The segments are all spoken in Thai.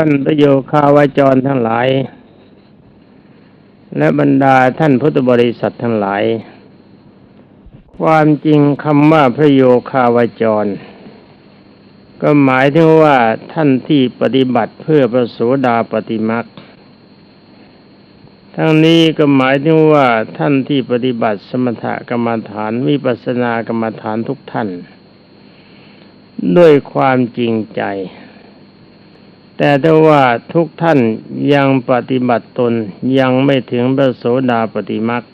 ท่านประโยคาวาจรทั้งหลาย และบรรดาท่านพุทธบริษัททั้งหลาย ความจริงคำว่าพระโยคาวาจร ก็หมายถึงว่าท่านที่ปฏิบัติเพื่อประโสดาปฏิมักทั้งนี้ก็หมายถึงว่าท่านที่ปฏิบัติสมถกรรมฐานวิปัสสนากรรมฐานทุกท่าน ด้วยความจริงใจ แต่ถ้าว่าทุกท่านยังปฏิบัติตนยังไม่ถึงพระโสดาปฏิมัก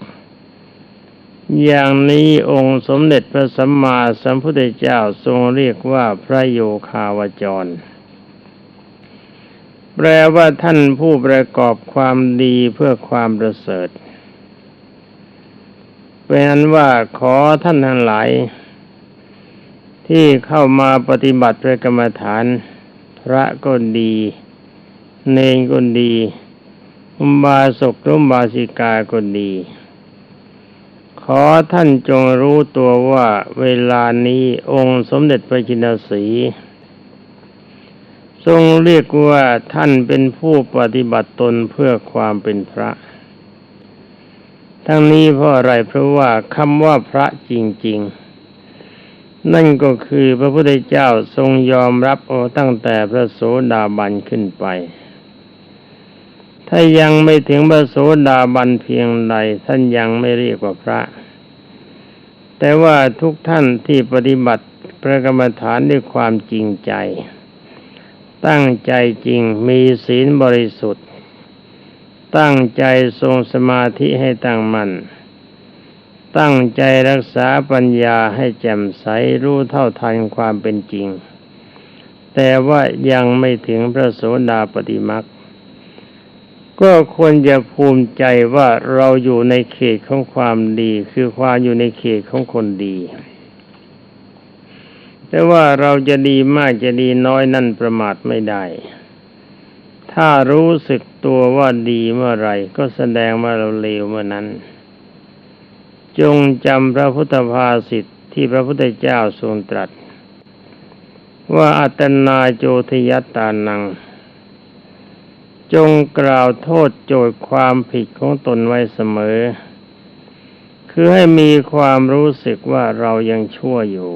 อย่างนี้องค์สมเด็จพระสัมมาสัมพุทธเจ้าทรงเรียกว่าพระโยคาวจร แปลว่าท่านผู้ประกอบความดีเพื่อความประเสริฐเป็นนั้นว่าขอท่านทั้งหลายที่เข้ามาปฏิบัติพระกรรมฐาน พระก็ดี เนงก็ดีอุบาสกรุมบาสิกาก็ดี ขอท่านจงรู้ตัวว่าเวลานี้องค์สมเด็จพระจินสีทรงเรียกว่าท่านเป็นผู้ปฏิบัติตนเพื่อความเป็นพระ ทั้งนี้เพราะอะไรเพราะว่าคำว่าพระจริง ๆ นั่นก็คือพระพุทธเจ้าทรงยอมรับโอตั้งแต่พระโสดาบันขึ้นไป ถ้ายังไม่ถึงพระโสดาบันเพียงใดท่านยังไม่เรียกว่าพระ แต่ว่าทุกท่านที่ปฏิบัติพระกรรมฐานด้วยความจริงใจ ตั้งใจจริงมีศีลบริสุทธิ์ ตั้งใจทรงสมาธิให้ตั้งมัน่น ตั้งใจรักษาปัญญาให้แจ่มใสรู้เท่าทันความเป็นจริง แต่ว่ายังไม่ถึงพระโสดาปฏิมักก็ควรจะภูมิใจว่าเราอยู่ในเขตของความดี คือความอยู่ในเขตของคนดี แต่ว่าเราจะดีมากจะดีน้อยนั่นประมาทไม่ได้ ถ้ารู้สึกตัวว่าดีเมื่อไรก็แสดงว่าเราเลวเมื่อนั้น จงจำพระพุทธภาษิตที่พระพุทธเจ้าทรงตรัส ว่าอัตนาโจทยัตตานัง จงกล่าวโทษโจทย์ความผิดของตนไว้เสมอ คือให้มีความรู้สึกว่าเรายังชั่วอยู่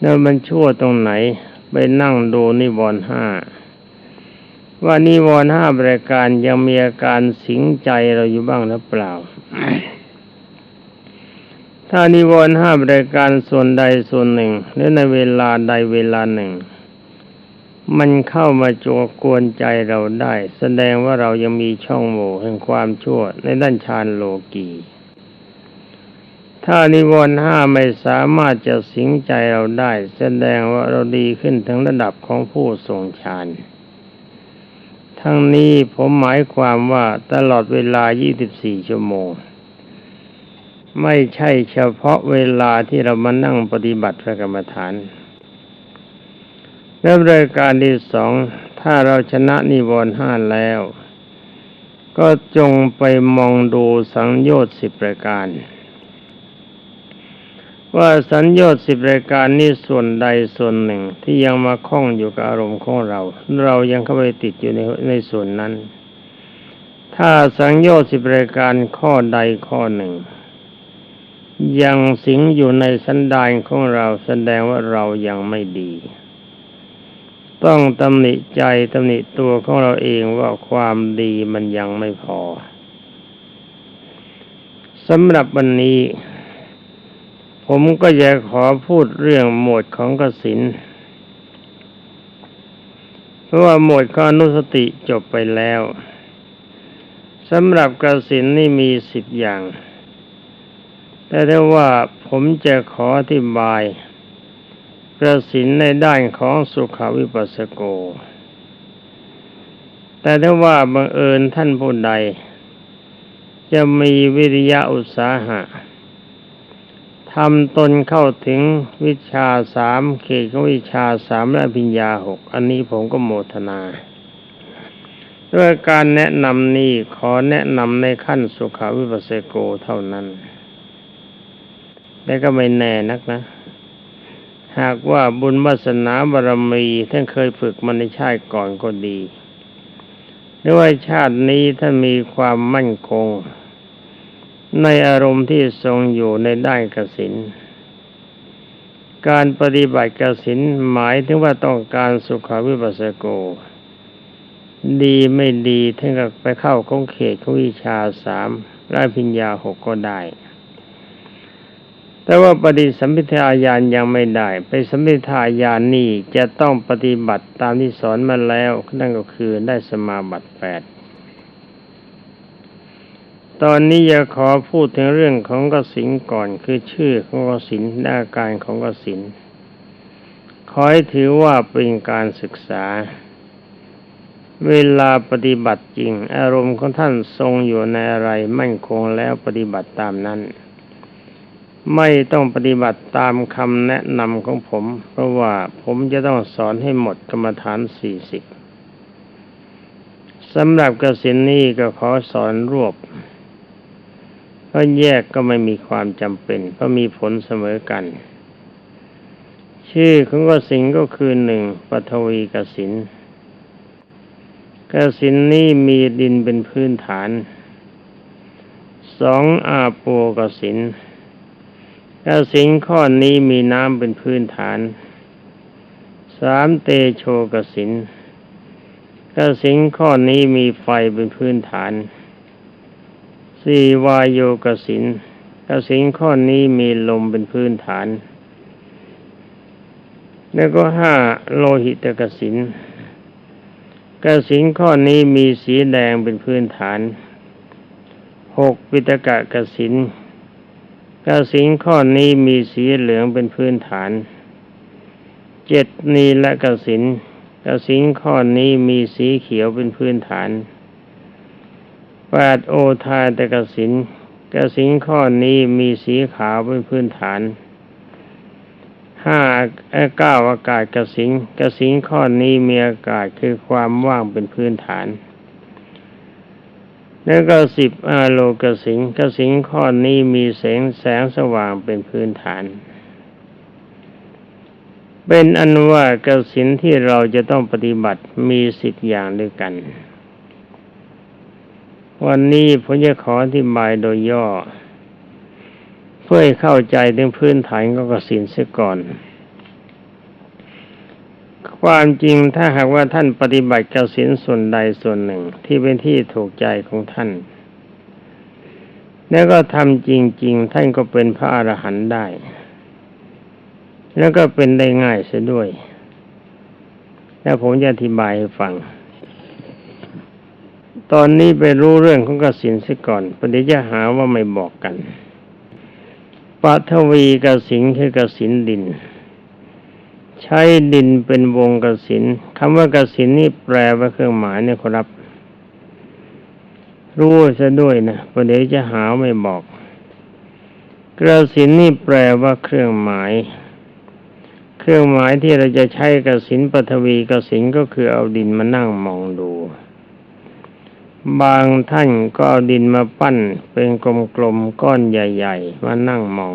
แล้วมันชั่วตรงไหน ไปนั่งดูนิวรณ์ห้า ว่านิวรณ์ห้าบริการยังมีอาการสิงใจเราอยู่บ้างหรือเปล่า ถ้านิวรณ์ห้าบริการส่วนใดส่วนหนึ่ง หรือในเวลาใดเวลาหนึ่ง มันเข้ามาจกกวนใจเราได้ แสดงว่าเรายังมีช่องโหว่แห่งความชั่วในด้านฌานโลกีถ้านิวรณ์ห้าไม่สามารถจะสิงใจเราได้ แสดงว่าเราดีขึ้นถึงระดับของผู้ทรงฌาน ทั้งนี้ผมหมายความว่าตลอดเวลา 24 ชั่วโมง ไม่ใช่เฉพาะเวลาที่เรามานั่งปฏิบัติพระกรรมฐานและรายการที่สอง ถ้าเราชนะนิวรณ์ห้าแล้ว ก็จงไปมองดูสังโยชน์สิบรายการ ว่าสัญญาสิบรายการนี้ส่วนใดส่วนหนึ่งที่ยังมาคล้องอยู่กับอารมณ์ของเรา เรายังเข้าไปติดอยู่ในในส่วนนั้น ถ้าสังโยชน์สิบรายการข้อใดข้อหนึ่ง ยังสิงอยู่ในสันดานของเราแสดงว่าเรายังไม่ดี ต้องตำหนิใจตำหนิตัวของเราเองว่าความดีมันยังไม่พอสำหรับวันนี้ ผมก็จะขอพูดเรื่องหมวดของกสิน เพราะว่าหมวดข้อนุสติจบไปแล้วสำหรับกสินนี่มีสิบอย่าง แต่ถ้าว่าผมจะขออธิบายกสินในด้านของสุขวิปัสสโก แต่ถ้าว่าบังเอิญท่านผู้ใด จะมีวิริยะอุตสาหะ ทำตนเข้าถึงวิชาสามเขตของวิชาสามและพิญญาหกอันนี้ผมก็โมทนา ด้วยการแนะนำนี้ขอแนะนำในขั้นสุขาวิปัสสโกเท่านั้น แต่ก็ไม่แน่นักนะ หากว่าบุญวาสนาบารมีท่านเคยฝึกมาในชาติก่อนก็ดีหรือว่าชาตินี้ท่านมีความมั่นคง ในอารมณ์ที่ทรงอยู่ในด้านกสินการปฏิบัติกสินหมายถึงว่าต้องการสุขวิปัสสโก ดีไม่ดีท่านก็ไปเข้าคงเขตของวิชาสามได้พิญญาหกก็ได้ แต่ว่าปฏิสัมพิทาญาณยังไม่ได้ ไปสัมพิทาญาณนี่จะต้องปฏิบัติตามที่สอนมาแล้วนั่นก็คือได้สมาบัติแปด ตอนนี้จะขอพูดถึงเรื่องของกสินก่อนคือชื่อของกสินและอาการของกสินขอให้ถือว่าเป็นการศึกษา เวลาปฏิบัติจริง อารมณ์ของท่านทรงอยู่ในอะไรมั่นคงแล้วปฏิบัติตามนั้น ไม่ต้องปฏิบัติตามคำแนะนำของผม เพราะว่าผมจะต้องสอนให้หมดกรรมฐานสี่สิบสำหรับกสินนี้ก็ขอสอนรวบ เพราะแยกก็ไม่มีความจำเป็น เพราะมีผลเสมอกัน ชื่อของกสินก็คือหนึ่งปฐวีกสินกสินนี้มีดินเป็นพื้นฐานสองอาโปกสินกสินข้อนี้มีน้ำเป็นพื้นฐานสามเตโชกสินกสินข้อนี้มีไฟเป็นพื้นฐาน สี่วายโยกสินกสินข้อนี้มีลมเป็นพื้นฐาน แล้วก็ห้าโลหิตกสินกสินข้อนี้มีสีแดงเป็นพื้นฐานหกวิตกะกสินกสินข้อนี้มีสีเหลืองเป็นพื้นฐานเจ็ดนีละกสินกสินข้อนี้มีสีเขียวเป็นพื้นฐาน แปดโอทายตกสินกสินข้อนี้มีสีขาวเป็นพื้นฐานห้าเก้าอากาศกสิงกสิงข้อนี้มีอากาศคือความว่างเป็นพื้นฐานแล้วก็สิบอาโลกสิงกสิงข้อนี้มีแสงแสงสว่างเป็นพื้นฐาน เป็นอันว่ากสินที่เราจะต้องปฏิบัติมีสิบอย่างด้วยกัน วันนี้ผมจะขออธิบายโดยย่อ เพื่อให้เข้าใจถึงพื้นฐานของกสินเสียก่อน ความจริงถ้าหากว่าท่านปฏิบัติกสินส่วนใดส่วนหนึ่ง ที่เป็นที่ถูกใจของท่าน แล้วก็ทำจริง ๆ ท่านก็เป็นพระอรหันต์ได้ แล้วก็เป็นได้ง่ายเสียด้วย แล้วผมจะอธิบายให้ฟัง ตอนนี้ไปรู้เรื่องของกสินเสียก่อนประเดี๋ยวจะหาว่าไม่บอกกันปัทวีกสินคือกสินดิน ใช้ดินเป็นวงกสินคำว่ากสินนี่แปลว่าเครื่องหมายเนี่ยครับ รู้ซะด้วยนะประเดี๋ยวจะหาไม่บอกกระสินนี่แปลว่าเครื่องหมาย เครื่องหมายที่เราจะใช้กสินปฐวีกสินก็คือเอาดินมานั่งมองดู บางท่านก็เอาดินมาปั้นเป็นกลมๆก้อนใหญ่ๆมานั่งมอง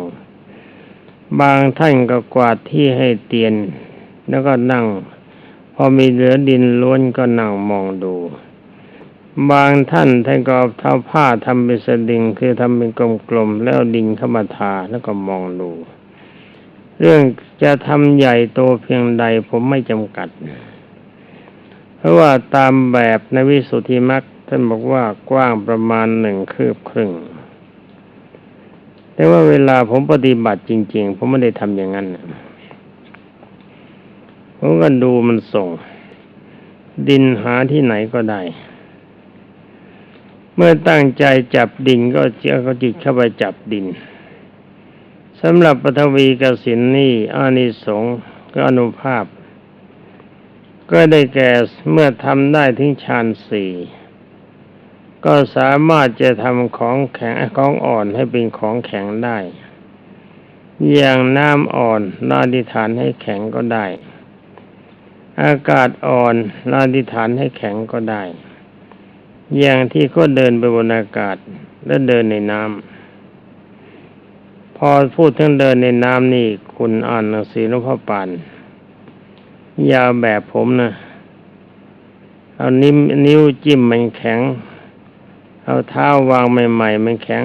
บางท่านก็กวาดที่ให้เตียน แล้วก็นั่ง พอมีเหลือดินล้วนก็นั่งมองดู บางท่านท่านก็เอาเท้าผ้าทำเป็นสดิงคือทำเป็นกลมๆแล้วดินเข้ามาทาแล้วก็มองดู เรื่องจะทำใหญ่โตเพียงใดผมไม่จำกัด เพราะว่าตามแบบในวิสุทธิมรรค ท่านบอกว่ากว้างประมาณหนึ่งคืบครึ่ง แต่ว่าเวลาผมปฏิบัติจริง ๆ ผมไม่ได้ทำอย่างนั้นผมก็ดูมันส่ง ดินหาที่ไหนก็ได้ เมื่อตั้งใจจับดินก็เจ้าก็จิตเข้าไปจับดินสำหรับปฐวีกสินนี่อานิสงส์ก็อนุภาพ ก็ได้แก่เมื่อทำได้ถึงฌานสี่ ก็สามารถจะทำของแข็งของอ่อนให้เป็นของแข็งได้ อย่างน้ำอ่อนลาดิฐานให้แข็งก็ได้ อากาศอ่อนลาดิฐานให้แข็งก็ได้ อย่างที่ก็เดินไปบนอากาศและเดินในน้ำพอพูดถึงเดินในน้ำนี่คุณอ่านหนังสือหลวงพ่อปานยาวแบบผมนะเอานิ้วนิ้วจิ้มมันแข็ง เอาเท้าวางใหม่ๆมันแข็ง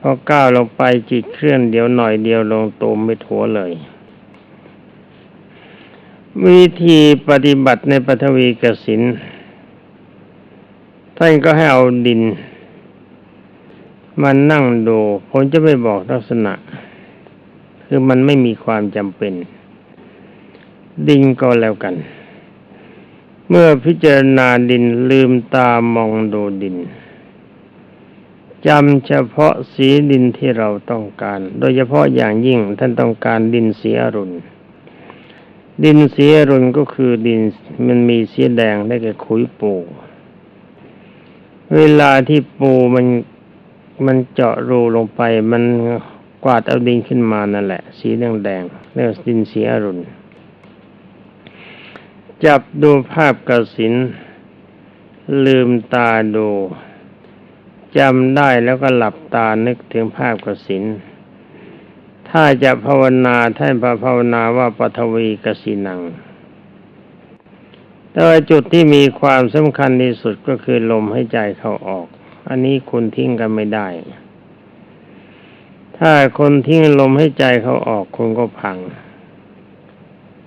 พอก้าวลงไปจิตเคลื่อนเดียวหน่อยเดียวลงตูมไม่ถัวเลย วิธีปฏิบัติในปฐวีกสินท่านก็ให้เอาดินมานั่งดูผมจะไม่บอกลักษณะ คือมันไม่มีความจำเป็น ดินก็แล้วกัน เมื่อพิจารณาดินลืมตามองดูดิน จำเฉพาะสีดินที่เราต้องการ โดยเฉพาะอย่างยิ่งท่านต้องการดินสีอรุณ ดินสีอรุณก็คือดินมันมีสีแดงได้แก่ขุยปู เวลาที่ปูมันมันเจาะรูลงไป มันกวาดเอาดินขึ้นมานั่นแหละ สีแดงแดงเรียกดินสีอรุณ จับดูภาพกระสินลืมตาดู จำได้แล้วก็หลับตานึกถึงภาพกสิน ถ้าจะภาวนาท่านพระภาวนาว่าปฐวีกสินัง แต่จุดที่มีความสำคัญที่สุดก็คือลมให้ใจเข้าออก อันนี้คุณทิ้งกันไม่ได้ ถ้าคนทิ้งลมให้ใจเขาออกคุณก็พัง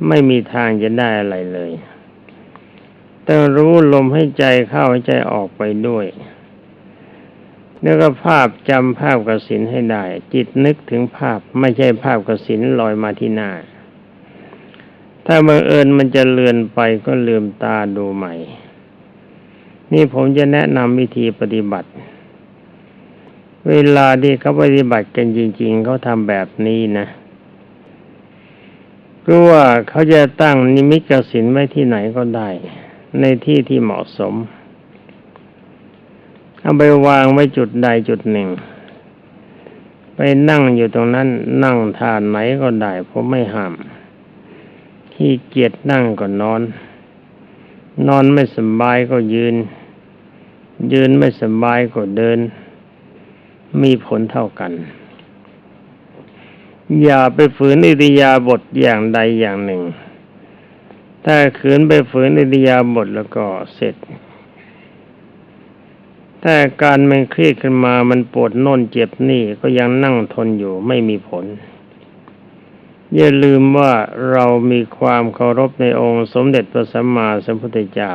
ไม่มีทางจะได้อะไรเลยต้องรู้ลมให้ใจเข้าให้ใจออกไปด้วย แล้วก็ภาพจำภาพกสินให้ได้ จิตนึกถึงภาพไม่ใช่ภาพกสินลอยมาที่หน้า ถ้าบังเอิญมันจะเลือนไปก็ลืมตาดูใหม่ นี่ผมจะแนะนำวิธีปฏิบัติ เวลาที่เขาปฏิบัติกันจริง ๆ เขาทำแบบนี้นะก็ว่าเขาจะตั้งนิมิตกสินไว้ที่ไหนก็ได้ ในที่ที่เหมาะสม เอาไปวางไว้จุดใดจุดหนึ่ง ไปนั่งอยู่ตรงนั้น นั่งทานไหนก็ได้ผมไม่ห้ามขี้เกียจนั่งก็นอน นอนไม่สบายก็ยืน ยืนไม่สบายก็เดิน มีผลเท่ากัน อย่าไปฝืนอิริยาบถอย่างใดอย่างหนึ่ง ถ้าขืนไปฝืนอิริยาบถแล้วก็เสร็จ ถ้าการมันเครียดขึ้นมามันปวดโน่นเจ็บนี่ก็ยังนั่งทนอยู่ไม่มีผล อย่าลืมว่าเรามีความเคารพในองค์สมเด็จพระสัมมาสัมพุทธเจ้า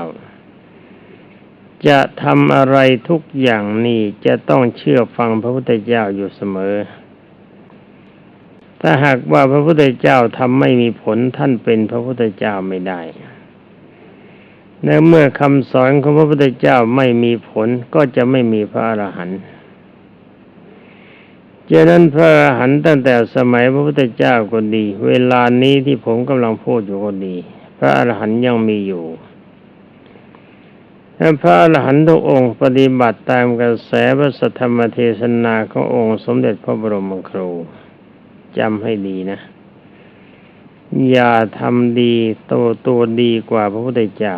จะทำอะไรทุกอย่างนี้จะต้องเชื่อฟังพระพุทธเจ้าอยู่เสมอ ถ้าหากว่าพระพุทธเจ้าทำไม่มีผลท่านเป็นพระพุทธเจ้าไม่ได้ ในเมื่อคำสอนของพระพุทธเจ้าไม่มีผลก็จะไม่มีพระอรหันต์เจนั้นพระอรหันต์ตั้งแต่สมัยพระพุทธเจ้าก็ดี เวลานี้ที่ผมกำลังพูดอยู่ก็ดี พระอรหันต์ยังมีอยู่ถ้าพระอรหันต์ทุกองค์ปฏิบัติตามกระแสพระสัทธรรมเทศนาขององค์สมเด็จพระบรมครูจำให้ดีนะ อย่าทำดีโตตัวดีกว่าพระพุทธเจ้า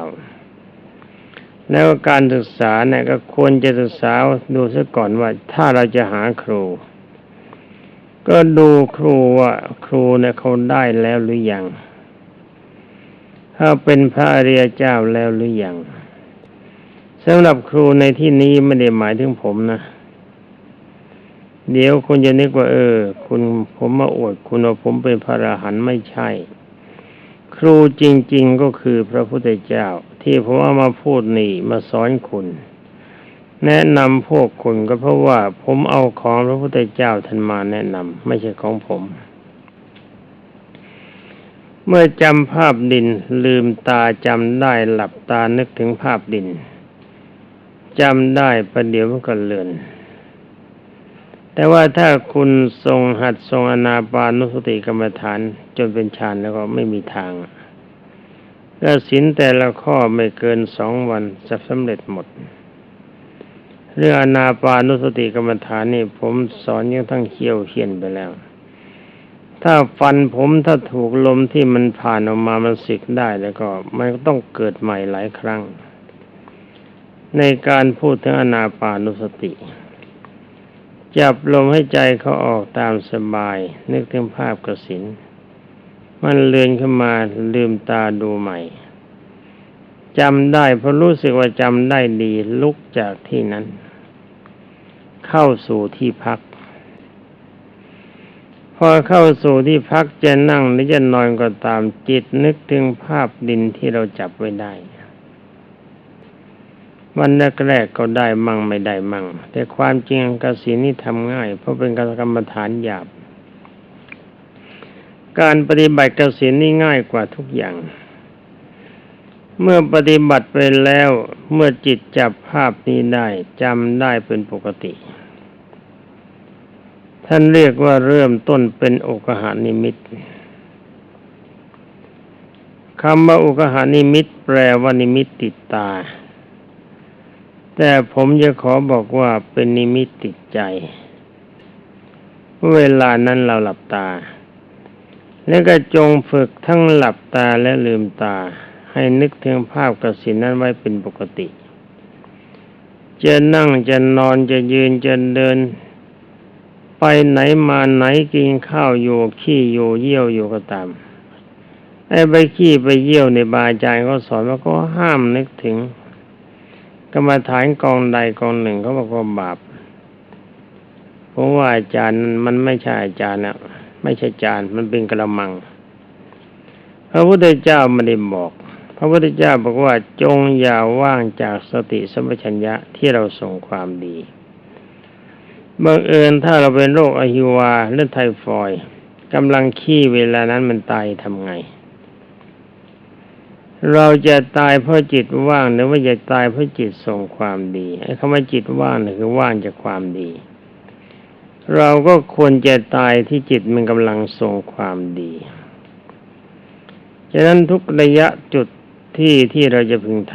แล้วการศึกษาเนี่ยก็ควรจะศึกษาดูซะก่อนว่าถ้าเราจะหาครู ก็ดูครูว่าครูเนี่ยเขาได้แล้วหรือยัง ถ้าเป็นพระอริยเจ้าแล้วหรือยังสำหรับครูในที่นี้ไม่ได้หมายถึงผมนะ เดี๋ยวคุณจะนึกว่า เออ คุณผมมาอวดคุณว่าผมเป็นพระอรหันต์ไม่ใช่ ครูจริง ๆก็คือพระพุทธเจ้า ที่ผมเอามาพูดนี่มาสอนคุณ แนะนำพวกคุณก็เพราะว่าผมเอาของพระพุทธเจ้าท่านมาแนะนำไม่ใช่ของผม เมื่อจำภาพดินลืมตาจำได้หลับตานึกถึงภาพดินจำได้ประเดี๋ยวมันก็เลือน แต่ว่าถ้าคุณทรงหัดทรงอนาปานุสติกรรมฐานจนเป็นฌานแล้วก็ไม่มีทางก็สินแต่ละข้อไม่เกินสองวันจะสำเร็จหมด เรื่องอนาปานุสติกรรมฐานนี่ผมสอนยังทั้งเขี้ยวเขียนไปแล้ว ถ้าฟันผมถ้าถูกลมที่มันผ่านออกมามันสิกได้แล้วก็มันต้องเกิดใหม่หลายครั้ง ในการพูดถึงอนาปานุสติ จับลมให้ใจเขาออกตามสบาย นึกถึงภาพกสิน มันเลือนขึ้นมาลืมตาดูใหม่จำได้เพราะรู้สึกว่าจำได้ดีลุกจากที่นั้น เข้าสู่ที่พัก พอเข้าสู่ที่พักจะนั่งหรือจะนอนก็ตามจิตนึกถึงภาพดินที่เราจับไว้ได้ วันแรกๆก็ได้มั่งไม่ได้มั่ง แต่ความจริงกสินนี่ทำง่าย เพราะเป็นกรรมฐานหยาบ การปฏิบัติกสินนี่ง่ายกว่าทุกอย่าง เมื่อปฏิบัติไปแล้วเมื่อจิตจับภาพนี้ได้จำได้เป็นปกติ ท่านเรียกว่าเริ่มต้นเป็นโอกหานิมิตคำว่าอุกหานิมิตแปลว่านิมิตติดตา แต่ผมจะขอบอกว่าเป็นนิมิตติดใจ เวลานั้นเราหลับตา แล้วก็จงฝึกทั้งหลับตาและลืมตา ให้นึกถึงภาพกสินนั้นไว้เป็นปกติ จะนั่งจะนอนจะยืนจะเดิน ไปไหนมาไหนกินข้าวอยู่ขี้อยู่เยี่ยวอยู่ก็ตามไอ้ไปขี้ไปเยี่ยวในบาอาจารย์เขาสอนว่าก็ห้ามนึกถึง กรรมฐานกองใดกองหนึ่งเขาบอกว่าบาปเพราะว่าอาจารย์มันไม่ใช่อาจารย์แล้วไม่ใช่อาจารย์มันเป็นกระมัง พระพุทธเจ้าไม่ได้บอก พระพุทธเจ้าบอกว่าจงอย่าว่างจากสติสัมปชัญญะที่เราส่งความดีบังเอิญถ้าเราเป็นโรคอหิวาหรือไทฟอยด์กำลังขี้เวลานั้นมันตายทำไง เราจะตายเพราะจิตว่างหรือว่าจะตายเพราะจิตส่งความดีไอ้คำว่าจิตว่างนี่คือว่างจากความดี เราก็ควรจะตายที่จิตมันกำลังส่งความดีฉะนั้นทุกระยะจุดที่ที่เราจะพึงท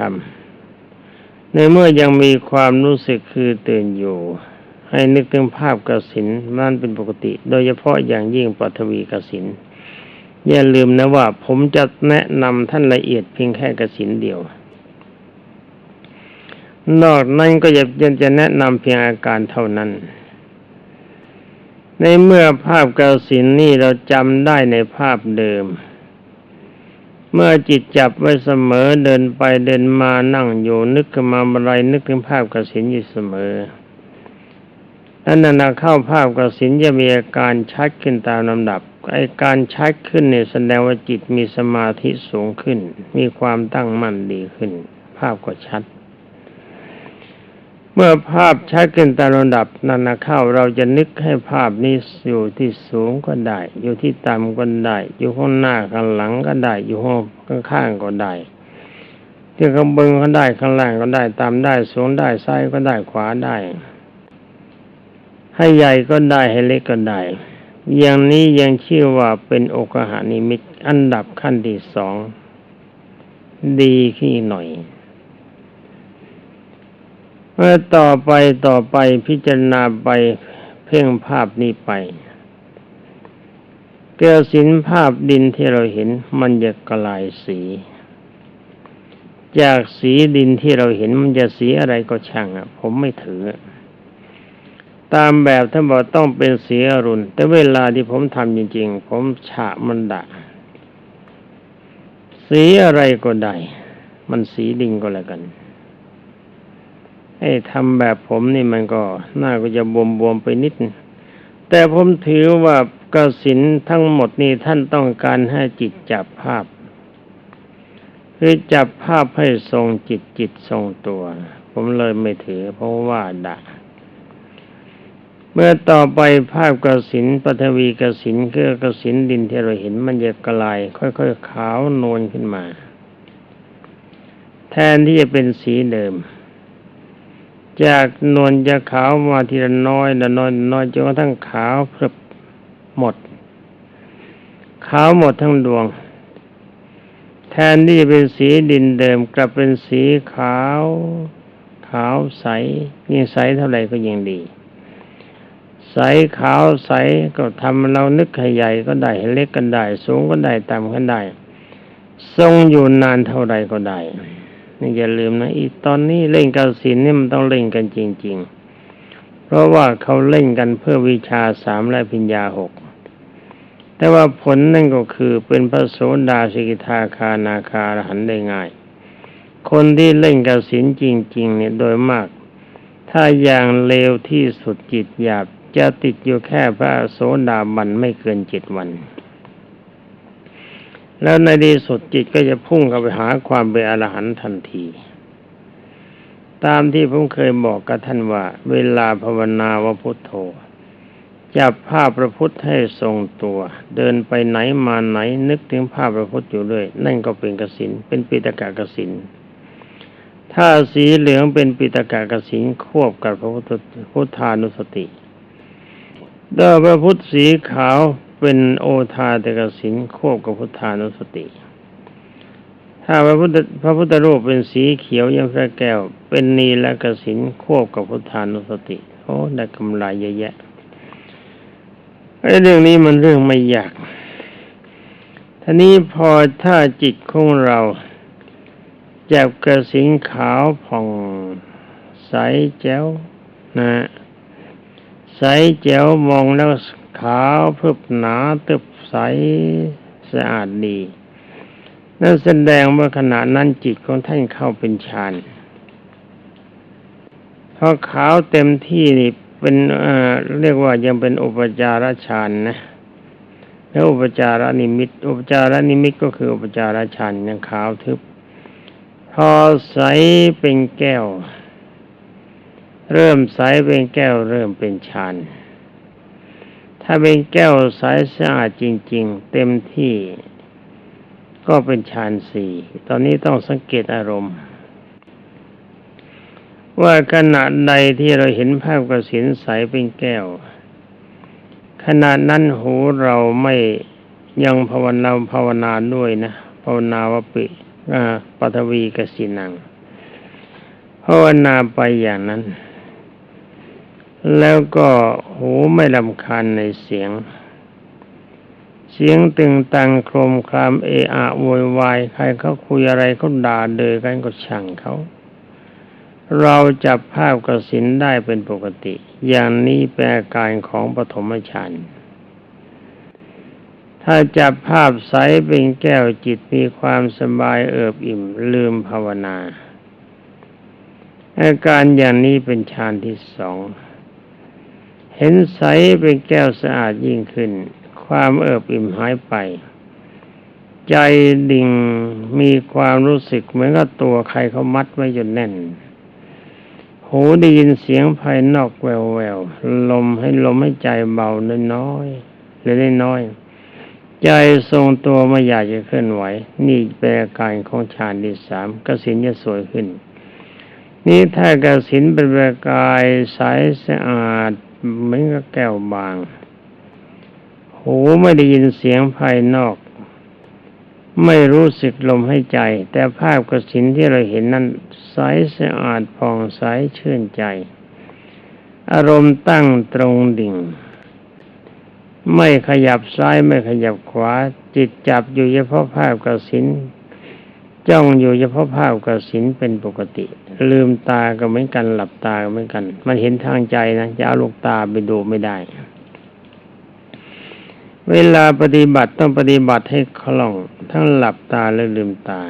ำในเมื่อยังมีความรู้สึกคือตื่นอยู่ ให้นึกถึงภาพกสินมันเป็นปกติ โดยเฉพาะอย่างยิ่งปัทวีกสิน อย่าลืมนะว่าผมจะแนะนำท่านละเอียดเพียงแค่กระสินเดียว นอกนั้นก็จะยังจะแนะนำเพียงอาการเท่านั้น ในเมื่อภาพกระสินนี่เราจำได้ในภาพเดิม เมื่อจิตจับไว้เสมอเดินไปเดินมานั่งอยู่นึกขึ้นมาอะไรนึกถึงภาพกสินอยู่เสมอนั้นนาเข้าภาพกสินจะมีอาการชัดขึ้นตามลำดับ ไอการชัดขึ้นเนี่ยแสดงว่าจิตมีสมาธิสูงขึ้น มีความตั้งมั่นดีขึ้น ภาพก็ชัด เมื่อภาพชัดขึ้นตามลำดับนันนะเข้าเราจะนึกให้ภาพนี้อยู่ที่สูงก็ได้ อยู่ที่ต่ำก็ได้ อยู่ข้างหน้าข้างหลังก็ได้ อยู่ห้องข้างๆก็ได้ที่ข้างบนก็ได้ข้างล่างก็ได้ตามได้สูงได้ซ้ายก็ได้ขวาได้ ให้ใหญ่ก็ได้ให้เล็กก็ได้ อย่างนี้ยังชื่อว่าเป็นโอกหานิมิตอันดับขั้นที่สอง ดีขึ้นหน่อย เมื่อต่อไปต่อไปพิจารณาไปเพ่งภาพนี้ไปเกลสินภาพดินที่เราเห็นมันจะกลายสี จากสีดินที่เราเห็นมันจะสีอะไรก็ช่างอะ ผมไม่ถือ ตามแบบท่านบอกต้องเป็นสีอรุณ แต่เวลาที่ผมทำจริง ๆ ผมฉะมันดะสีอะไรก็ได้ มันสีดิงก็แล้วกันไอ้ทำแบบผมนี่มันก็หน้าก็จะบวมบวมไปนิด แต่ผมถือว่ากสินทั้งหมดนี่ท่านต้องการให้จิตจับภาพคือจับภาพให้ทรงจิตจิตทรงตัว ผมเลยไม่ถือเพราะว่าด่า เมื่อต่อไปภาพกสินปฐวีกสินคือกสินดินที่เราเห็นมันจะกลาย ค่อยๆ ขาวนวลขึ้นมา แทนที่จะเป็นสีเดิม จากนวลจะขาวมาทีละน้อยละน้อยน้อยจนกระทั่งขาวพรึบหมด ขาวหมดทั้งดวง แทนที่จะเป็นสีดินเดิม กลับเป็นสีขาว ขาวใสยิ่งใสเท่าไหร่ก็ยิ่งดี ใสขาวใสก็ทำเรานึกให้ใหญ่ก็ได้เล็กก็ได้ สูงก็ได้ต่ำก็ได้ ทรงอยู่นานเท่าไรก็ได้นี่อย่าลืมนะอีตอนนี้เล่นกาสินนี่มันต้องเล่นกันจริง ๆ เพราะว่าเขาเล่นกันเพื่อวิชาสามและพิญญาหกแต่ว่าผลนั่นก็คือเป็นพระโสดาสิกิทาคานาคารหันได้ง่าย คนที่เล่นกับศีลจริง ๆ เนี่ยโดยมาก ถ้าอย่างเลวที่สุดจิตหยาบ จะติดอยู่แค่พระโสดาบันไม่เกินเจ็ดวัน แล้วในที่สุดจิตก็จะพุ่งเข้าไปหาความเป็นอรหันต์ทันที ตามที่ผมเคยบอกกับท่านว่า เวลาภาวนาวพุทโธจับภาพพระพุทธให้ทรงตัว เดินไปไหนมาไหนนึกถึงภาพพระพุทธอยู่ด้วยนั่นก็เป็นกสินเป็นปิตกะกสินถ้าสีเหลืองเป็นปิตกะกสินควบกับพระพุทธพุทธานุสติ ถ้าพระพุทธสีขาวเป็นโอทาตกสินควบกับพุทธานุสติ ถ้าพระพุทธพระพุทธรูปเป็นสีเขียวยังพระแก้ว เป็นนีและกสินควบกับพุทธานุสติโอ้ได้กำไรเยอะแยะไอ้เรื่องนี้มันเรื่องไม่ยากท่านี้พอถ้าจิตของเราจับกระสินขาวผ่องใสแจ๋วนะ ใสแจ๋วมองแล้วขาวเพิบหนาตึบใสสะอาดดี นั่นแสดงว่าขณะนั้นจิตของท่านเข้าเป็นฌานพอขาวเต็มที่นี่เป็นเอ่อเรียกว่ายังเป็นอุปจารฌานนะแล้วอุปจารนิมิต อุปจารนิมิตก็คืออุปจารฌานยังขาวทึบพอใสเป็นแก้ว เริ่มใสเป็นแก้วเริ่มเป็นฌานถ้าเป็นแก้วใสสะอาดจริง ๆ เต็มที่ก็เป็นฌานสี่ ตอนนี้ต้องสังเกตอารมณ์ ว่าขณะใดที่เราเห็นภาพกระสินใสเป็นแก้ว ขณะนั้นหูเราไม่ยังภาวนาภาวนาด้วยนะ ภาวนาวปิปัทวีกสินัง ภาวนาไปอย่างนั้น แล้วก็หูไม่ลำคาญในเสียง เสียงตึงตังโครมครามเอะอะโวยวายใครเขาคุยอะไรเขาด่าเดยกันก็ช่างเขา เราจับภาพกระสินได้เป็นปกติ อย่างนี้เป็นอาการของปฐมฌานถ้าจับภาพใสเป็นแก้วจิตมีความสบายเอิบอิ่มลืมภาวนาอาการอย่างนี้เป็นฌานที่สอง ห็นใสเป็นแก้วสะอาดยิ่งขึ้น ความเอิบอิ่มหายไป ใจดิ่งมีความรู้สึกเหมือนกับตัวใครเขามัดไว้จนแน่น หูได้ยินเสียงภายนอกแววแววลมให้ลมให้ใจเบาน้อยๆหรือน้อย ใจทรงตัวไม่อยากจะเคลื่อนไหว นี่เป็นอาการของฌานที่สามกสินจะสวยขึ้น นี่ถ้ากสินเป็นประกายใสสะอาด เหมือนกับแก้วบาง หูไม่ได้ยินเสียงภายนอก ไม่รู้สึกลมให้ใจ แต่ภาพกระสินที่เราเห็นนั้นใสสะอาดผ่องใสชื่นใจ อารมณ์ตั้งตรงดิ่ง ไม่ขยับซ้ายไม่ขยับขวา จิตจับอยู่เฉพาะภาพกระสินจ้องอยู่เฉพาะภาพกระสินเป็นปกติ ลืมตาก็เหมือนกัน หลับตาก็เหมือนกัน มันเห็นทางใจนะจะเอาลูกตาไปดูไม่ได้ เวลาปฏิบัติต้องปฏิบัติให้คล่อง ทั้งหลับตาและลืมตา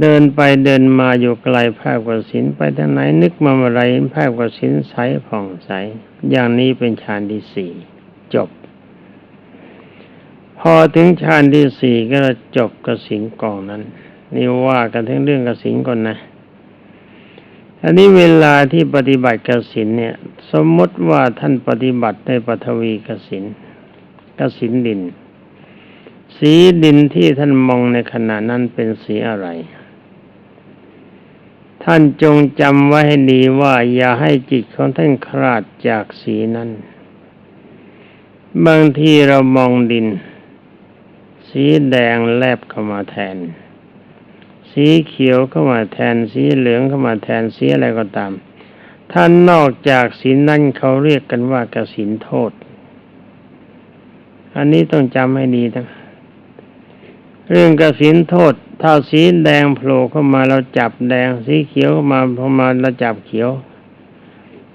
เดินไปเดินมาอยู่ไกลภาพกสินไปทางไหนนึกมาอะไรภาพกสินใสผ่องใส อย่างนี้เป็นฌานที่สี่จบ พอถึงฌานที่สี่ก็จบกสินกองนั้น นี่ว่ากันทั้งเรื่องกสินก่อนนะ อันนี้เวลาที่ปฏิบัติกสินเนี่ย สมมติว่าท่านปฏิบัติในปฐวีกสินกสินดิน สีดินที่ท่านมองในขณะนั้นเป็นสีอะไร ท่านจงจำไว้ให้ดีว่าอย่าให้จิตของท่านคลาดจากสีนั้น บางทีเรามองดิน สีแดงแลบเข้ามาแทน สีเขียวเข้ามาแทนสีเหลืองเข้ามาแทนสีอะไรก็ตามท่านนอกจากสีนั้นเขาเรียกกันว่ากสินโทษ อันนี้ต้องจำให้ดีนะเรื่องกสินโทษ ถ้าสีแดงโผล่เข้ามาเราจับแดง สีเขียวเข้ามาพอมาเราจับเขียว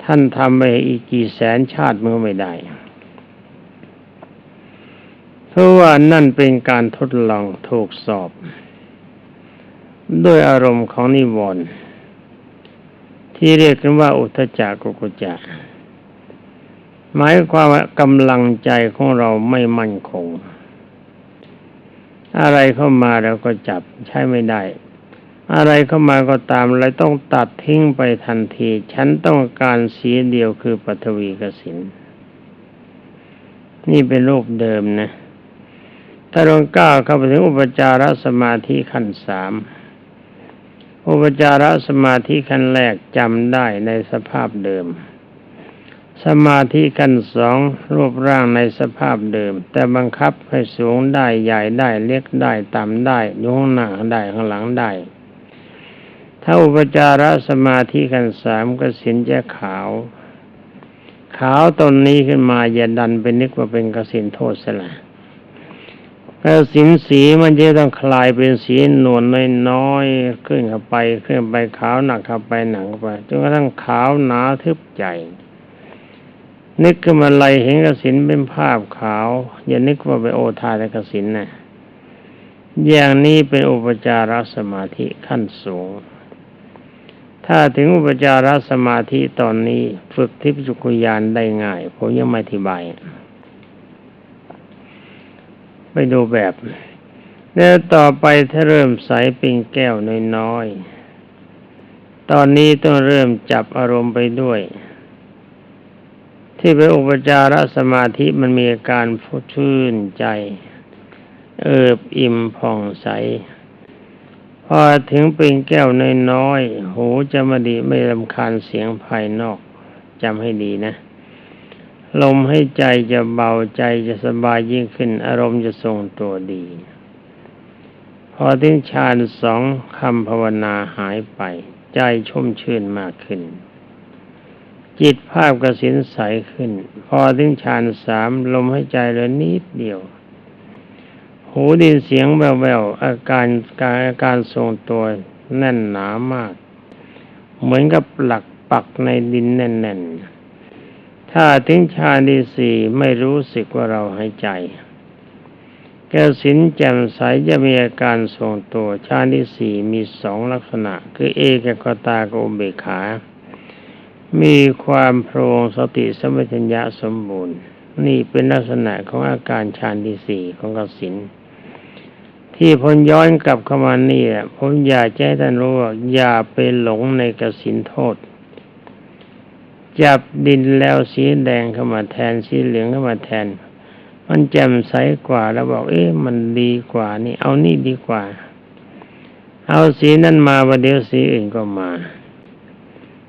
ท่านทำไปอีกกี่แสนชาติมันก็ไม่ได้เพราะว่านั่นเป็นการทดลองถูกสอบ ด้วยอารมณ์ของนิวรณ์ที่เรียกกันว่าอุทจักกุกุจักหมายความว่ากำลังใจของเราไม่มั่นคง อะไรเข้ามาเราก็จับใช้ไม่ได้ อะไรเข้ามาก็ตามอะไรต้องตัดทิ้งไปทันที ฉันต้องการสีเดียวคือปฐวีกสินนี่เป็นรูปเดิมนะถ้าลงก้าวเข้าไปถึงอุปจารสมาธิขั้นสาม อุปจารสมาธิขั้นแรกจำได้ในสภาพเดิม สมาธิกันสองรูปร่างในสภาพเดิม แต่บังคับให้สูงได้ใหญ่ได้เล็กได้ต่ำได้ยงหน้าได้ข้างหลังได้ ถ้าอุปจารสมาธิกันสามก็สินจะขาว ขาวตนนี้ขึ้นมาอย่าดันไปนึกว่าเป็นกสินโทษซะ ละกสินสีมันจะต้องคลายเป็นสีนวลน้อยๆขึ้นเข้าไปขึ้นไปขาวหนักเข้าไปหนักเข้าไปจนกระทั่งขาวหนาทึบใจนึกขึ้นมาไรเห็นกสินเป็นภาพขาว อย่านึกว่าไปโอทายกสินนะอย่างนี้เป็นอุปจารสมาธิขั้นสูง ถ้าถึงอุปจารสมาธิตอนนี้ฝึกทิพจุกุยานได้ง่าย ผมยังไม่อธิบาย ไปดูแบบแล้วต่อไปถ้าเริ่มใสป็นแก้วน้อยๆ ตอนนี้ต้องเริ่มจับอารมณ์ไปด้วย ที่เป็นอุปจารสมาธิมันมีอาการฟูชื่นใจ เอิบอิ่มผ่องใส พอถึงป็นแก้วน้อยๆ หูจะมาดีไม่รำคาญเสียงภายนอกจำให้ดีนะ ลมให้ใจจะเบาใจจะสบายยิ่งขึ้น อารมณ์จะทรงตัวดี พอถึงฌานสองคำภาวนาหายไป ใจชุ่มชื่นมากขึ้น จิตภาพกระสินใสขึ้น พอถึงฌานสามลมใหายใจเหลือนิดเดียว หูดินเสียงแววๆอาการการอาการทรงตัวแน่นหนามาก เหมือนกับหลักปักในดินแน่นๆ ถ้าถึงฌานที่สี่ไม่รู้สึกว่าเราหายใจ แกสินแจ่มใสจะมีอาการทรงตัวฌานที่สี่มีสองลักษณะ คือเอกกตากับอุเบกขา มีความโพรงสติสมัชัญญะสมบูรณ์ นี่เป็นลักษณะของอาการฌานที่สี่ของกสินที่พนย้อนกลับเข้ามานี่ผมอยากให้ท่านรู้ว่าอย่าไปหลงในกสินโทษ จับดินแล้วสีแดงเข้ามาแทนสีเหลืองเข้ามาแทน มันแจ่มใสกว่าแล้วบอก เอ๊ะมันดีกว่านี่ เอานี่ดีกว่า เอาสีนั้นมาประเดี๋ยวสีอื่นก็มา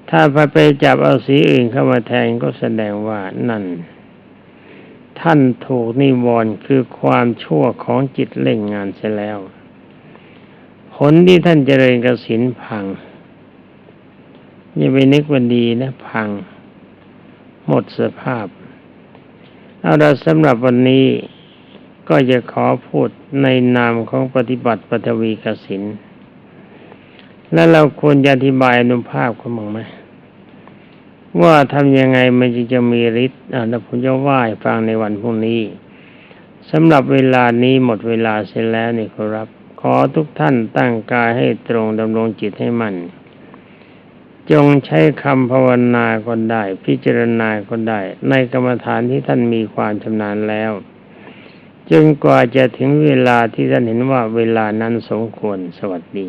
ถ้าไปไปจับเอาสีอื่นเข้ามาแทนก็แสดงว่านั่น ท่านถูกนิวรณ์คือความชั่วของจิตเล่งงานเสียแล้ว ผลที่ท่านเจริญกสินพังอย่าไปนึกว่าดีนะพัง หมดสภาพ เอาละสำหรับวันนี้ก็จะขอพูดในนามของปฏิบัติปฐวีกสิน แล้วเราควรจะอธิบายอนุภาพเขาบ้างไหมว่าทำยังไงมันจึงจะมีฤทธิ์อ่าแล้วผมจะว่าฟังในวันพรุ่งนี้สำหรับเวลานี้หมดเวลาเสร็จแล้วนี่ครับ ขอทุกท่านตั้งกายให้ตรงดำรงจิตให้มัน่น จงใช้คำภาวนาก็ได้ พิจารณาก็ได้ ในกรรมฐานที่ท่านมีความชำนาญแล้วจนกว่าจะถึงเวลาที่ท่านเห็นว่าเวลานั้นสมควรสวัสดี